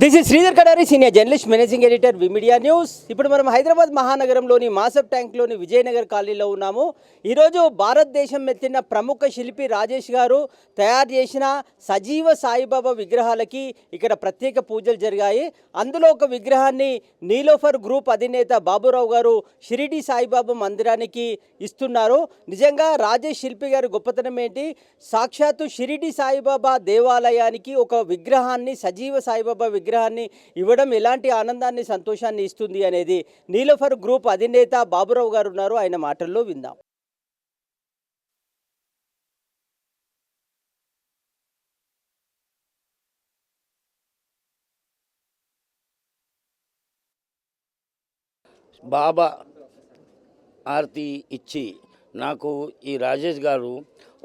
This is Sridhar Kadari senior journalist managing editor V media news ఇప్పుడు మనం హైదరాబాద్ మహానగరంలోని మాసప్ ట్యాంక్లోని విజయనగర్ కాలనీలో ఉన్నాము. ఈరోజు భారతదేశం మెత్తిన ప్రముఖ శిల్పి రాజేష్ గారు తయారు చేసిన సజీవ సాయిబాబా విగ్రహాలకి ఇక్కడ ప్రత్యేక పూజలు జరిగాయి. అందులో ఒక విగ్రహాన్ని నీలోఫర్ గ్రూప్ అధినేత బాబురావు గారు షిరిడి సాయిబాబా మందిరానికి ఇస్తున్నారు. నిజంగా రాజేష్ శిల్పి గారి గొప్పతనం ఏంటి? సాక్షాత్తు షిరిడి సాయిబాబా దేవాలయానికి ఒక విగ్రహాన్ని సజీవ సాయిబాబా విగ్రహాన్ని ఇవ్వడం ఎలాంటి ఆనందాన్ని సంతోషాన్ని ఇస్తుంది అనేది నీలఫర్ గ్రూప్ అధినేత బాబురావు గారు ఉన్నారు. ఆయన మాటల్లో విందాం. బాబా ఆర్తి ఇచ్చి నాకు ఈ రాజేష్ గారు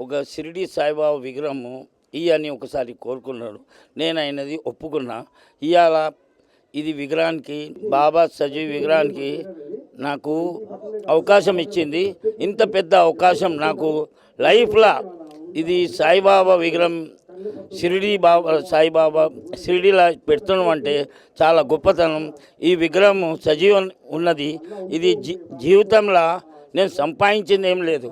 ఒక షిరిడి సాయిబాబా విగ్రహము ఇయ్యని ఒకసారి కోరుకున్నాడు నేను అయినది ఒప్పుకున్నా. ఇవాళ ఇది విగ్రహానికి బాబా సజీవ్ విగ్రహానికి నాకు అవకాశం ఇచ్చింది. ఇంత పెద్ద అవకాశం నాకు లైఫ్లో ఇది సాయిబాబా విగ్రహం షిరిడి బాబా సాయిబాబా షిరిడిలా పెడుతున్నాం అంటే చాలా గొప్పతనం. ఈ విగ్రహం సజీవం ఉన్నది. ఇది జీ జీవితంలో నేను సంపాదించింది ఏం లేదు.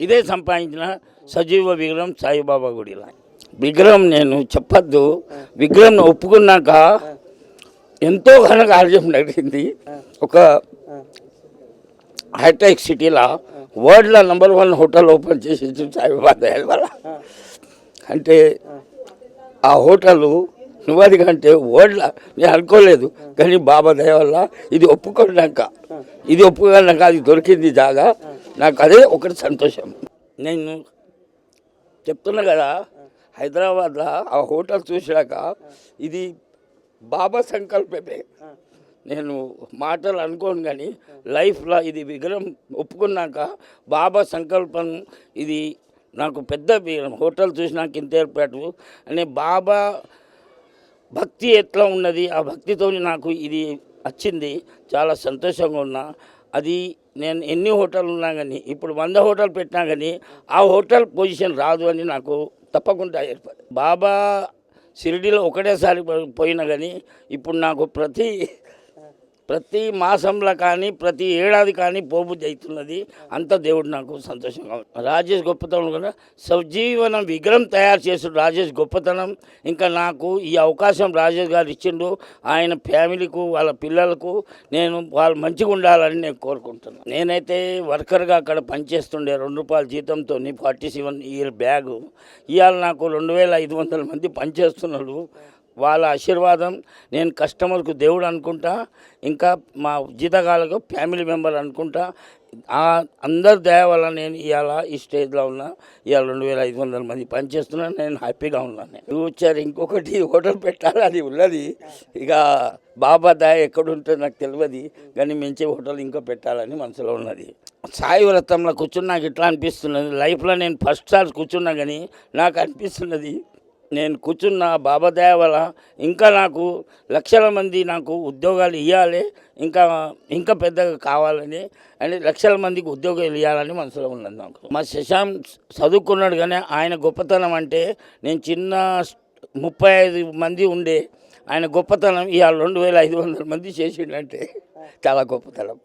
ఇదే సంపాదించిన సజీవ విగ్రహం సాయిబాబా గుడిలో. విగ్రహం నేను చెప్పద్దు. విగ్రహం ఒప్పుకున్నాక ఎంతో ఘన కార్యం నడిచింది ఒక హైటెక్ సిటీలో వరల్డ్లో నెంబర్ వన్ హోటల్ ఓపెన్ చేసి సాయిబాబా దయాల వల్ల. అంటే ఆ హోటల్ నువ్వది కంటే వరల్డ్లో నేను అనుకోలేదు. కానీ బాబా దయ వల్ల ఇది ఒప్పుకున్నాక ఇది ఒప్పుకున్నాక అది దొరికింది జాగా. నాకు అదే ఒకటి సంతోషం. నేను చెప్తున్నా కదా హైదరాబాద్లో ఆ హోటల్ చూసాక ఇది బాబా సంకల్పమే. నేను మాటలు అనుకోను కానీ లైఫ్లో ఇది విగ్రహం ఒప్పుకున్నాక బాబా సంకల్పం ఇది నాకు పెద్ద విగ్రహం హోటల్ చూసినాక ఇంత ఏర్పాటు అనే బాబా భక్తి ఎట్లా ఉన్నది ఆ భక్తితో నాకు ఇది వచ్చింది. చాలా సంతోషంగా ఉన్నా. అది నేను ఎన్ని హోటల్ ఉన్నా కానీ ఇప్పుడు వంద హోటల్ పెట్టినా కానీ ఆ హోటల్ పొజిషన్ రాదు అని నాకు తప్పకుండా ఏర్పడి బాబా షిరిడీలో ఒకటేసారి పోయినా కానీ ఇప్పుడు నాకు ప్రతి ప్రతి మాసంలో కానీ ప్రతి ఏడాది కానీ పోబుద్ధి అవుతున్నది అంత దేవుడు నాకు సంతోషంగా ఉంది. రాజేష్ గొప్పతనం కూడా సజీవనం విగ్రహం తయారు చేసాడు రాజేష్ గొప్పతనం. ఇంకా నాకు ఈ అవకాశం రాజేష్ గారు ఇచ్చిండు. ఆయన ఫ్యామిలీకు వాళ్ళ పిల్లలకు నేను వాళ్ళు మంచిగా ఉండాలని నేను కోరుకుంటున్నాను నేనైతే వర్కర్గా అక్కడ పనిచేస్తుండే. రెండు రూపాయల జీతంతో ఫార్టీ సెవెన్ ఇయర్ బ్యాగు. ఇవాళ నాకు రెండు వేల ఐదు వందల మంది పనిచేస్తున్నారు. వాళ్ళ ఆశీర్వాదం నేను కస్టమర్కు దేవుడు అనుకుంటా ఇంకా మా జీతగాళ్ళకు ఫ్యామిలీ మెంబర్ అనుకుంటా అందరి దయ వల్ల నేను ఇవాళ ఈ స్టేజ్లో ఉన్నా ఇవాళ రెండు వేల ఐదు వందల మంది పనిచేస్తున్నాను నేను హ్యాపీగా ఉన్నాను ఫ్యూచర్ ఇంకొకటి హోటల్ పెట్టాలి అది ఉన్నది. ఇక బాబా దయ ఎక్కడుంటే నాకు తెలియదు కానీ మంచి హోటల్ ఇంకో పెట్టాలని మనసులో ఉన్నది. సాయి వ్రతంలో కూర్చుని నాకు ఇట్లా అనిపిస్తున్నది. లైఫ్లో నేను ఫస్ట్ సార్ కూర్చున్నా కానీ నాకు అనిపిస్తున్నది నేను కూర్చున్న బాబా వల్ల ఇంకా నాకు లక్షల మంది నాకు ఉద్యోగాలు ఇవ్వాలి ఇంకా ఇంకా పెద్దగా కావాలని అంటే లక్షల మందికి ఉద్యోగాలు ఇవ్వాలని మనసులో ఉన్నది నాకు. మా శశాంక్ చదువుకున్నాడు కానీ ఆయన గొప్పతనం అంటే నేను చిన్న ముప్పై ఐదు మంది ఉండే ఆయన గొప్పతనం ఇవాళ రెండు వేల ఐదు వందల మంది చేసిండంటే చాలా గొప్పతనం.